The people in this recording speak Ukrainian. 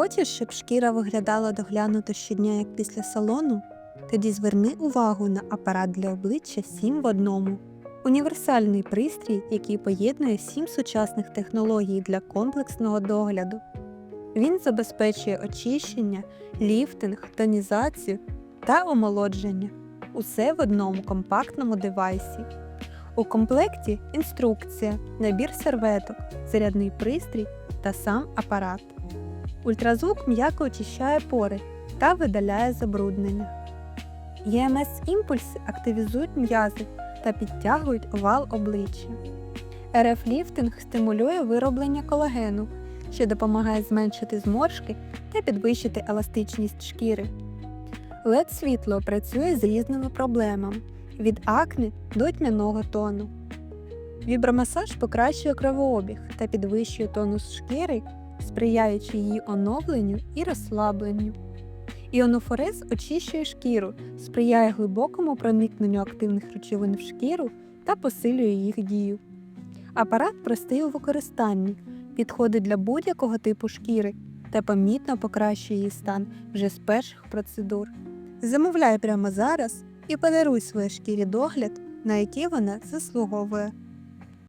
Хочеш, щоб шкіра виглядала доглянуто щодня, як після салону? Тоді зверни увагу на апарат для обличчя 7 в одному. Універсальний пристрій, який поєднує 7 сучасних технологій для комплексного догляду. Він забезпечує очищення, ліфтинг, тонізацію та омолодження. Усе в одному компактному девайсі. У комплекті інструкція, набір серветок, зарядний пристрій та сам апарат. Ультразвук м'яко очищає пори та видаляє забруднення. ЄМС імпульси активізують м'язи та підтягують овал обличчя. РФ ліфтинг стимулює вироблення колагену, що допомагає зменшити зморшки та підвищити еластичність шкіри. led світло працює з різними проблемами від акне до тьмяного тону. Вібромасаж покращує кровообіг та підвищує тонус шкіри, сприяючи її оновленню і розслабленню. Іонофорез очищує шкіру, сприяє глибокому проникненню активних речовин в шкіру та посилює їх дію. Апарат простий у використанні, підходить для будь-якого типу шкіри та помітно покращує її стан вже з перших процедур. Замовляй прямо зараз і подаруй своїй шкірі догляд, на який вона заслуговує.